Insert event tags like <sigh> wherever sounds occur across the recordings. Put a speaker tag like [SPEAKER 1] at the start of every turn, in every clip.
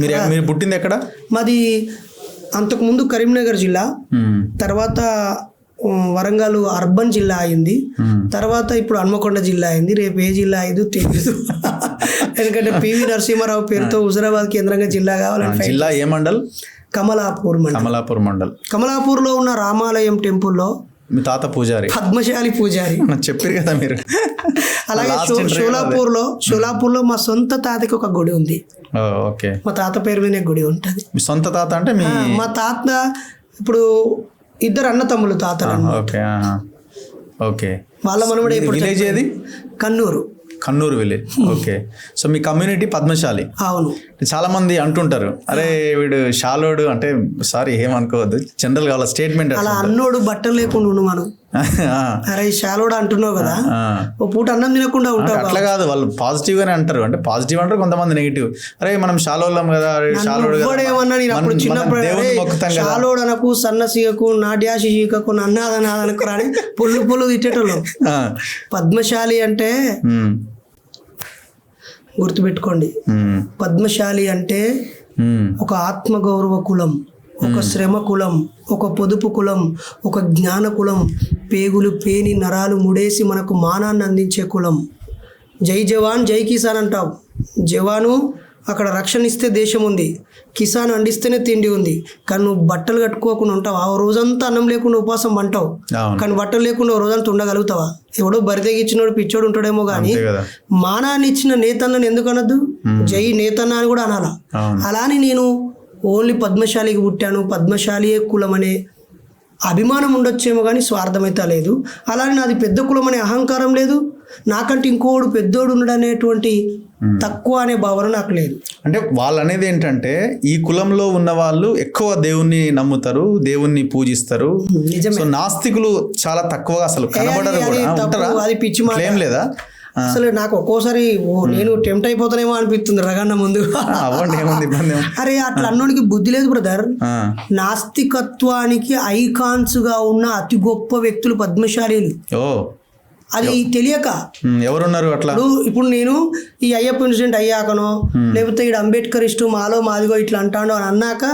[SPEAKER 1] మీరు మీరు పుట్టింది ఎక్కడ?
[SPEAKER 2] మాది అంతకుముందు కరీంనగర్ జిల్లా. తర్వాత వరంగల్ అర్బన్ జిల్లా అయింది. తర్వాత ఇప్పుడు హన్మకొండ జిల్లా అయింది. రేపు ఏ జిల్లా అయిందో తెలియదు <laughs> ఎందుకంటే పివి నరసింహారావు పేరుతో హుజరాబాద్ కేంద్రంగా జిల్లా కావాలంటే
[SPEAKER 1] జిల్లా ఏ మండల్?
[SPEAKER 2] కమలాపూర్ మండలం.
[SPEAKER 1] కమలాపూర్ మండల్.
[SPEAKER 2] కమలాపూర్లో ఉన్న రామాలయం టెంపుల్లో
[SPEAKER 1] మీ తాత పూజారి.
[SPEAKER 2] పద్మశాలి పూజారి. <laughs>
[SPEAKER 1] చెప్పారు కదా మీరు.
[SPEAKER 2] అలాగే
[SPEAKER 1] Last
[SPEAKER 2] షో-
[SPEAKER 1] interview
[SPEAKER 2] షోలాపూర్లో షోలాపూర్లో మా సొంత తాతకి ఒక గుడి ఉంది.
[SPEAKER 1] ఓకే.
[SPEAKER 2] మా తాత పేరు మీదే గుడి ఉంటుంది.
[SPEAKER 1] మీ సొంత తాత అంటే మీ
[SPEAKER 2] మా తాత ఇప్పుడు ఇద్దరు అన్న తమ్ములు తాతలు
[SPEAKER 1] ఓకే. ఓకే.
[SPEAKER 2] వాళ్ళ మనవడే ఇప్పుడు Kannuru.
[SPEAKER 1] Kannuru village <laughs> okay. So మీ కమ్యూనిటీ పద్మశాలి.
[SPEAKER 2] అవును.
[SPEAKER 1] చాలా మంది అంటుంటారు అరే వీడు షాలోడు అంటే సారీ ఏమనుకోవద్దు జనరల్గా వాళ్ళ స్టేట్మెంట్
[SPEAKER 2] అలా అన్నోడు బట్టలు లేకుండా మనం. <laughs> అరే శాలోడు అంటున్నావు కదా? ఓ పూట అన్నం తినకుండా ఉంటావు
[SPEAKER 1] అట్లా కాదు వాళ్ళు పాజిటివ్ గానే అంటారు. అంటే పాజిటివ్ అంటారు కొంతమంది నెగిటివ్. అరే మనం షాలోళ్ళం కదా
[SPEAKER 2] శాలోడు అనకు సన్నసీగకు నాట్యాసి చీకకు నన్నాదనాదనకు రాని పుల్లు పుల్లు తిట్టేటోళ్ళు. పద్మశాలి అంటే. గుర్తుపెట్టుకోండి. పద్మశాలి అంటే. ఒక ఆత్మగౌరవ కులం. ఒక శ్రమ కులం ఒక పొదుపు కులం ఒక జ్ఞాన కులం పేగులు పేని నరాలు ముడేసి మనకు మానాన్ని అందించే కులం. జై జవాన్ జై కిసాన్ అంటావు. జవాను అక్కడ రక్షణ ఇస్తే దేశం ఉంది. కిసాన్ అండిస్తేనే తిండి ఉంది. కానీ నువ్వు బట్టలు కట్టుకోకుండా ఉంటావు? ఆ రోజంతా అన్నం లేకుండా ఉపవాసం
[SPEAKER 1] అవును.
[SPEAKER 2] కానీ బట్టలు లేకుండా రోజంతా ఉండగలుగుతావా? ఎవడో బరితెగిచ్చినోడు పిచ్చోడు ఉంటాడేమో కానీ మానాన్ని ఇచ్చిన నేతన్నని ఎందుకు అనొద్దు? జై నేతన్న అని కూడా అనాలా? అలానే నేను ఓన్లీ పద్మశాలికి పుట్టాను పద్మశాలియే కులం అనే అభిమానం ఉండొచ్చేమో కానీ స్వార్థమైతే లేదు. అలానే నాది పెద్ద కులం అనే అహంకారం లేదు. నాకంటే ఇంకోడు పెద్దోడు ఉన్నాడనేటువంటి తక్కువ అనే భావన నాకు లేదు.
[SPEAKER 1] అంటే వాళ్ళు అనేది ఏంటంటే ఈ కులంలో ఉన్న వాళ్ళు ఎక్కువ దేవుణ్ణి నమ్ముతారు దేవుణ్ణి పూజిస్తారు. సో నాస్తికులు చాలా తక్కువగా అసలు కనబడరు కూడా.
[SPEAKER 2] అది పిచ్చి
[SPEAKER 1] లేదా?
[SPEAKER 2] అసలు నాకు ఒక్కోసారి ఓ నేను టెంప్ట్ అయిపోతానేమో అనిపిస్తుంది రగన్న ముందు? అరే అట్లా అన్నోడికి బుద్ధి లేదు బ్రదర్. నాస్తికత్వానికి ఐకాన్స్గా ఉన్న అతి గొప్ప వ్యక్తులు పద్మశాలీలు.
[SPEAKER 1] ఓ.
[SPEAKER 2] అది తెలియక.
[SPEAKER 1] ఎవరున్నారు అట్లా?
[SPEAKER 2] ఇప్పుడు నేను ఈ అయ్యప్ప ఇన్సిడెంట్ అయ్యాకనో లేకపోతే ఇక్కడ అంబేద్కర్ ఇష్టం మాలో మాదిగో ఇట్లా అంటాడు అని అన్నాక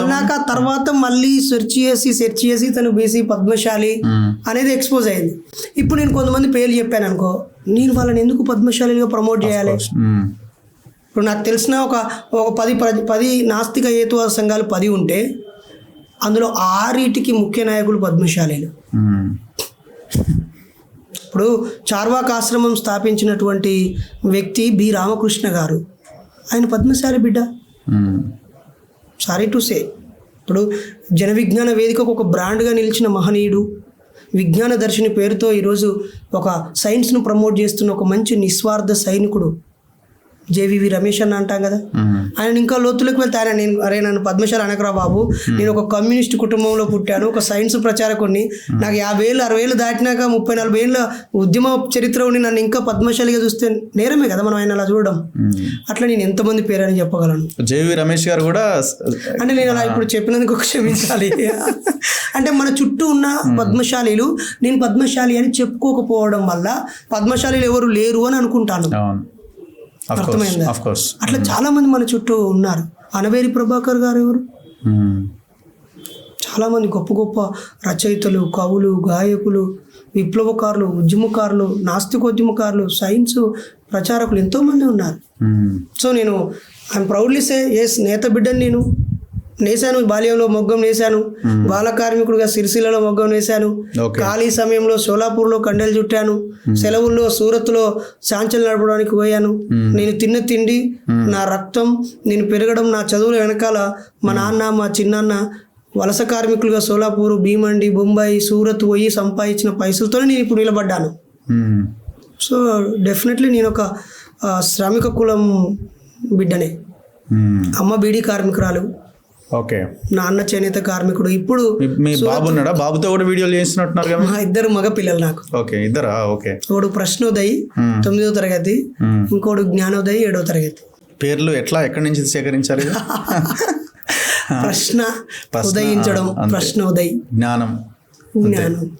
[SPEAKER 2] అన్నాక తర్వాత మళ్ళీ సెర్చ్ చేసి సెర్చ్ చేసి తను బీసీ పద్మశాలి అనేది ఎక్స్పోజ్ అయింది. ఇప్పుడు నేను కొంతమంది పేర్లు చెప్పాను అనుకో నేను వాళ్ళని ఎందుకు పద్మశాలిగా ప్రమోట్ చేయాలి? ఇప్పుడు నాకు తెలిసిన ఒక ఒక పది పది పది నాస్తిక హేతువాద సంఘాలు పది ఉంటే అందులో ఆరీటికి ముఖ్య నాయకులు పద్మశాలీలు. ఇప్పుడు చార్వాక ఆశ్రమం స్థాపించినటువంటి వ్యక్తి బి రామకృష్ణ గారు. ఆయన పద్మశాలి బిడ్డ. సారీ టు సే ఇప్పుడు జన విజ్ఞాన వేదికకు ఒక బ్రాండ్గా నిలిచిన మహనీయుడు విజ్ఞాన దర్శిని పేరుతో ఈరోజు ఒక సైన్స్ను ప్రమోట్ చేస్తున్న ఒక మంచి నిస్వార్థ సైనికుడు జేవివి రమేష్ అన్న అంటాం కదా. ఆయన ఇంకా లోతులకు వెళ్తే ఆయన నేను అరే నన్ను పద్మశాల అనకరా బాబు. నేను ఒక కమ్యూనిస్ట్ కుటుంబంలో పుట్టాను ఒక సైన్స్ ప్రచారకుడిని నాకు యాభై ఏళ్ళు అరవై ఏళ్ళు దాటినాక ముప్పై నలభై ఏళ్ళ ఉద్యమ చరిత్ర ఉండి నన్ను ఇంకా పద్మశాలిగా చూస్తే నేరమే కదా మనం ఆయన అలా చూడడం. అట్లా నేను ఎంతమంది పేరని చెప్పగలను?
[SPEAKER 1] జేవి రమేష్ గారు కూడా
[SPEAKER 2] అంటే నేను అలా ఇప్పుడు చెప్పినందుకు క్షమించాలి. <laughs> అంటే మన చుట్టూ ఉన్న పద్మశాలీలు నేను పద్మశాలి అని చెప్పుకోకపోవడం వల్ల పద్మశాలీలు ఎవరు లేరు అని అనుకుంటాను. అర్థమైందా? అట్లా చాలా మంది మన చుట్టూ ఉన్నారు. అనవేరి ప్రభాకర్ గారు ఎవరు? చాలామంది గొప్ప గొప్ప రచయితలు కవులు గాయకులు విప్లవకారులు ఉద్యమకారులు నాస్తికోద్యమకారులు సైన్స్ ప్రచారకులు ఎంతోమంది ఉన్నారు. సో నేను ఐఎమ్ ప్రౌడ్లీ సే ఎస్ నేత బిడ్డని నేను. నేసాను బాల్యంలో మొగ్గం నేసాను బాల కార్మికుడిగా సిరిసిల్లలో మొగ్గం
[SPEAKER 1] ఓకే.
[SPEAKER 2] ఖాళీ సమయంలో సోలాపూర్లో కండెలు చుట్టాను సెలవుల్లో సూరత్లో సాంచలు నడపడానికి పోయాను. నేను తిన్న తిండి నా రక్తం నేను పెరగడం నా చదువుల వెనకాల మా నాన్న మా చిన్నాన్న వలస కార్మికులుగా సోలాపూర్ భీమండి బొంబాయి సూరత్ పోయి సంపాదించిన పైసలతోనే నేను ఇప్పుడు నిలబడ్డాను. సో డెఫినెట్లీ నేను ఒక శ్రామిక కులం బిడ్డనే. అమ్మ బీడీ కార్మికురాలు.
[SPEAKER 1] ఓకే.
[SPEAKER 2] నాన్న చేనేత కార్మికుడు. ఇప్పుడు
[SPEAKER 1] మీ- బాబు ఉన్నాడా? బాబుతో కూడా వీడియోలు చేస్తున్నట్టున్నారు కదా
[SPEAKER 2] మా ఇద్దరు మగ పిల్లలు నాకు.
[SPEAKER 1] ఓకే ఇద్దరా? ఓకే.
[SPEAKER 2] ఒకడు ప్రశ్నోదయ్. తొమ్మిదో తరగతి. ఇంకోడు జ్ఞానోదయ్ ఏడో తరగతి.
[SPEAKER 1] పేర్లు ఎట్లా ఎక్కడి నుంచి సేకరించారు? <laughs>
[SPEAKER 2] ప్రశ్న ఉదయించడం. ప్రశ్నోదయ్.
[SPEAKER 1] జ్ఞానం.
[SPEAKER 2] జ్ఞానం.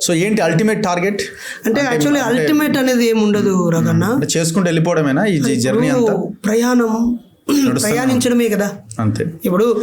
[SPEAKER 1] సో ఏంటి అల్టిమేట్ టార్గెట్
[SPEAKER 2] అంటే యాక్చువల్లీ అల్టిమేట్ అనేది ఏమి ఉండదు రగన్న
[SPEAKER 1] అంటే చేసుకుంటూ వెళ్ళిపోవడమేనా ఈ జర్నీ
[SPEAKER 2] ప్రయాణం ప్రయాణించడమే కదా.
[SPEAKER 1] అంతే.
[SPEAKER 2] ఇప్పుడు